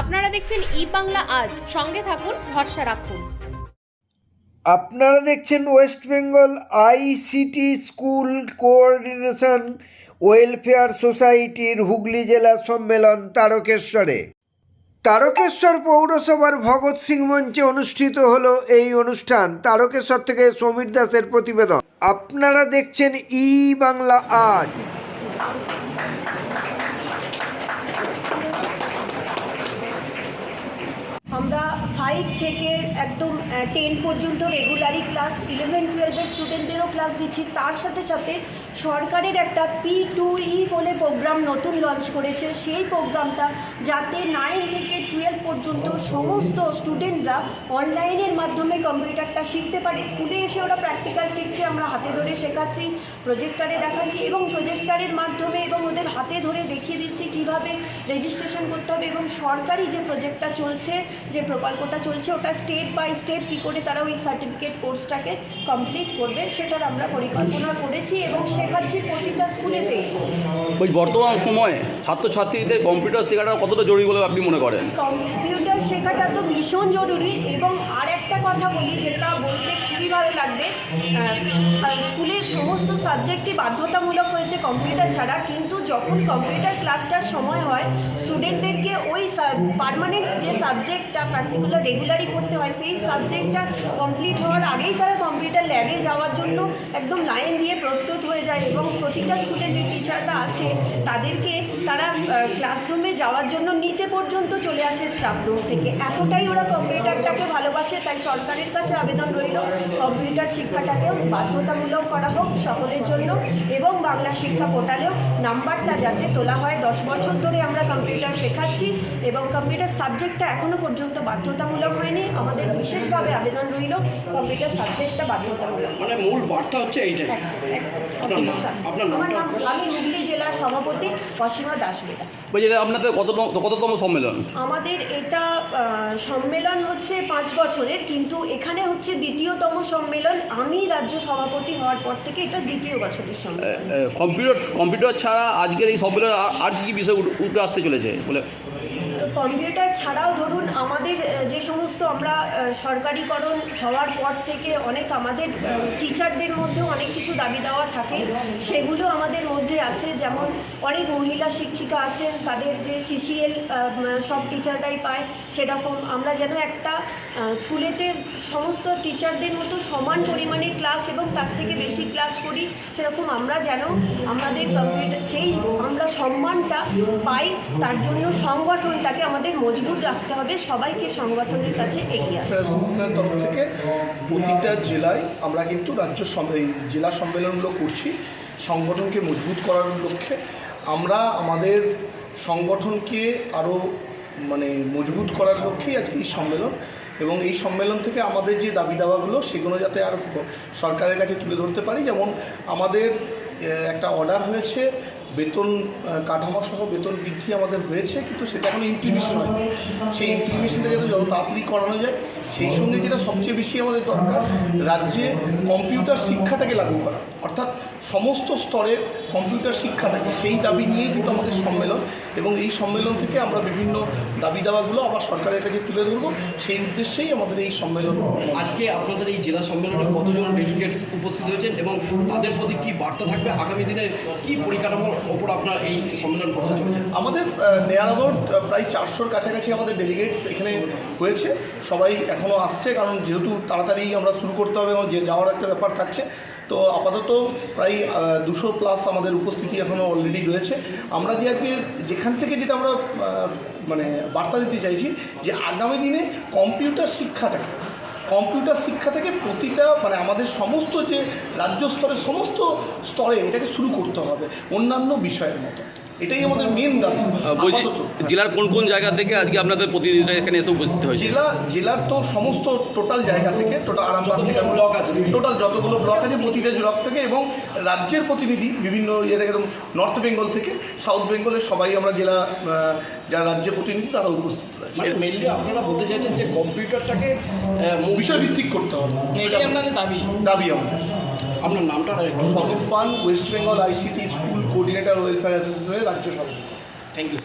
আপনারা দেখছেন ই বাংলা আজ। সঙ্গে থাকুন, ভরসা রাখুন। আপনারা দেখছেন West Bengal ICT school coordination welfare সোসাইটির হুগলি জেলা সম্মেলন তারকেশ্বরে। তারকেশ্বর পৌরসভার ভগৎ সিং মঞ্চে অনুষ্ঠিত হলো এই অনুষ্ঠান, তারকেশ্বর থেকে সমীর দাসের প্রতিবেদন। আপনারা দেখছেন ই বাংলা আজ আমরা ফাইভ থেকে একদম টেন পর্যন্ত রেগুলারই ক্লাস ইলেভেন টুয়েলভের স্টুডেন্টদেরও ক্লাস দিচ্ছি। তার সাথে সাথে সরকারের একটা পি টু ই বলে প্রোগ্রাম নতুন লঞ্চ করেছে। সেই প্রোগ্রামটা যাতে নাইন থেকে টুয়েলভ পর্যন্ত সমস্ত স্টুডেন্টরা অনলাইনের মাধ্যমে কম্পিউটারটা শিখতে পারে। স্কুলে এসে ওরা প্র্যাকটিক্যাল শিখছে, আমরা হাতে ধরে শেখাচ্ছি প্রজেক্টারে দেখাচ্ছি এবং প্রজেক্টারের মাধ্যমে হাতে ধরে দেখিয়ে দিচ্ছি কীভাবে রেজিস্ট্রেশন করতে হবে এবং সরকারি যে প্রজেক্টটা চলছে যে প্রকল্পটা চলছে ওটা স্টেপ বাই স্টেপ কী করে তারা ওই সার্টিফিকেট কোর্সটাকে কমপ্লিট করবে সেটার আমরা পরিকল্পনা করেছি এবং শেখাচ্ছি প্রতিটা স্কুলেতেই। ওই বর্তমান সময়ে ছাত্রছাত্রীদের কম্পিউটার শেখাটা কতটা জরুরি বলে আপনি মনে করেন? কম্পিউটার শেখাটা তো ভীষণ জরুরি এবং আর একটা কথা বলি যেটা বলতে খুবই ভালো লাগবে। স্কুলের সমস্ত সাবজেক্টই বাধ্যতামূলক হয়েছে কম্পিউটার ছাড়া, কিন্তু যখন কম্পিউটার ক্লাসটার সময় হয়, স্টুডেন্টদেরকে ওই পারমানেন্ট যে সাবজেক্টটা পার্টিকুলার রেগুলারই করতে হয়, সেই সাবজেক্টটা কমপ্লিট হওয়ার আগেই তারা কম্পিউটার ল্যাবে যাওয়ার জন্য একদম লাইন দিয়ে প্রস্তুত হয়ে যায় এবং প্রতিটা স্কুলে যে টিচাররা আছে, তাদেরকে তারা ক্লাসরুমে যাওয়ার জন্য নিতে পর্যন্ত চলে আসে স্টাফ রুম থেকে। এতটাই ওরা কম্পিউটারটাকে ভালোবাসে তাই সরকারের কাছে আবেদন রইল কম্পিউটার শিক্ষাটাকেও বাধ্যতামূলক করা হোক সকলের জন্য এবং বাংলা শিক্ষা পোর্টালেও নাম্বারটা যাতে তোলা হয়। দশ বছর ধরে আমরা কম্পিউটার শেখাচ্ছি এবং কম্পিউটার সাবজেক্টটা এখনও পর্যন্ত বাধ্যতামূলক হয়নি। আমাদের বিশেষভাবে আবেদন রইল কম্পিউটার সাবজেক্টটা বাধ্যতামূলক। মানে মূল বার্তা হচ্ছে এইটাই। আপনার নাম? আমি হুগলি সভাপতি অসীমা দাসবেদা বলছি এটা আপনাদের কততম কততম সম্মেলন? আমাদের এটা সম্মেলন হচ্ছে পাঁচ বছরের কিন্তু এখানে হচ্ছে দ্বিতীয়তম সম্মেলন আমি রাজ্য সভাপতি হওয়ার পর থেকে এটা দ্বিতীয় বছরের সম্মেলন। কম্পিউটার কম্পিউটার ছাড়া আজকের এই সম্মেলন আর- কি বিষয় উঠে- উঠে আসতে চলেছে? বলে কম্পিউটার ছাড়াও ধরুন আমাদের যে সমস্ত আমরা সরকারিকরণ হওয়ার পর থেকে অনেক আমাদের টিচারদের মধ্যেও অনেক কিছু দাবি দেওয়া থাকে। সেগুলো আমাদের মধ্যে আছে। যেমন অনেক মহিলা শিক্ষিকা আছেন, তাদের যে সিসিএল সব টিচাররাই পায়। সেরকম আমরা যেন একটা স্কুলেতে সমস্ত টিচারদের মতো সমান পরিমাণে ক্লাস এবং তার থেকে বেশি ক্লাস করি, সেরকম আমরা যেন আমাদের কম্পিউটার সেই আমরা সম্মানটা পাই, তার জন্য সংগঠনটাকে আমাদের মজবুত রাখতে হবে, সবাইকে সংগঠনের কাছে এগিয়ে আসতে। তরফ থেকে প্রতিটা জেলায় আমরা কিন্তু রাজ্য জেলা সম্মেলনগুলো করছি, সংগঠনকে মজবুত করার লক্ষ্যে আমরা আমাদের সংগঠনকে আরও মানে মজবুত করার লক্ষ্যেই আজকে এই সম্মেলন এবং এই সম্মেলন থেকে আমাদের যে দাবি দাওয়াগুলো সেগুলো যাতে আরও সরকারের কাছে তুলে ধরতে পারি যেমন আমাদের একটা অর্ডার হয়েছে বেতন কাঠামো সহ বেতন বৃদ্ধি আমাদের হয়েছে, কিন্তু সেটা এখন ইমপ্লিমেশন হয়। সেই ইমপ্লিমেশনটা যাতে যত তাড়াতাড়ি করানো যায়, সেই সঙ্গে যেটা সবচেয়ে বেশি আমাদের দরকার, রাজ্যে কম্পিউটার শিক্ষাটাকে লাগু করা। অর্থাৎ সমস্ত স্তরের কম্পিউটার শিক্ষাটাকে, সেই দাবি নিয়েই কিন্তু আমাদের সম্মেলন। এবং এই সম্মেলন থেকে আমরা বিভিন্ন দাবি দাওয়াগুলো আবার সরকারের কাছে তুলে ধরবো। সেই উদ্দেশ্যেই আমাদের এই সম্মেলন আজকে আপনাদের এই জেলা সম্মেলনে কতজন ডেলিগেটস উপস্থিত হয়েছেন এবং তাদের প্রতি কি বার্তা থাকবে? আগামী দিনের কি পরিকাঠামোর ওপর আপনার এই সম্মেলন করতে চলছে? আমাদের নেয়ার অ্যাবাউট প্রায় চারশোর কাছাকাছি আমাদের ডেলিগেটস এখানে হয়েছে। সবাই এখনও আসছে কারণ যেহেতু তাড়াতাড়ি আমরা শুরু করতে হবে এবং যে যাওয়ার একটা ব্যাপার থাকছে তো আপাতত প্রায় দুশো প্লাস আমাদের উপস্থিতি এখনও অলরেডি রয়েছে। আমরা যে আজকে যেখান থেকে যেটা আমরা মানে বার্তা দিতে চাইছি যে আগামী দিনে কম্পিউটার শিক্ষাটাকে কম্পিউটার শিক্ষা থেকে প্রতিটা মানে আমাদের সমস্ত যে রাজ্য স্তরে সমস্ত স্তরে এটাকে শুরু করতে হবে অন্যান্য বিষয়ের মতো। এটাই আমাদের মেন দাবি বলছি জেলার কোন কোন জায়গা থেকে আজকে আপনাদের প্রতিনিধিরা এখানে এসে উপস্থিত হয়েছে? জেলা জেলার তো সমস্ত টোটাল জায়গা থেকে টোটাল আরামবাগ থেকে ব্লক আছে। টোটাল যতগুলো ব্লক আছে প্রতিটা ব্লক থেকে এবং রাজ্যের প্রতিনিধি বিভিন্ন ইয়ে থেকে যেমন নর্থ বেঙ্গল থেকে সাউথ বেঙ্গলের সবাই আমরা জেলা যারা রাজ্যের প্রতিনিধি তারা উপস্থিত রয়েছে। মানে মেনলি আপনারা বলতে চাইছেন যে কম্পিউটারটাকে বিষয়ভিত্তিক করতে হবে। দাবি। দাবি আমাদের। আপনার নামটা Swarup Pan West Bengal ICT school coordinator welfare অ্যাসোসিয়েশনের রাজ্য সভাপতি। Thank you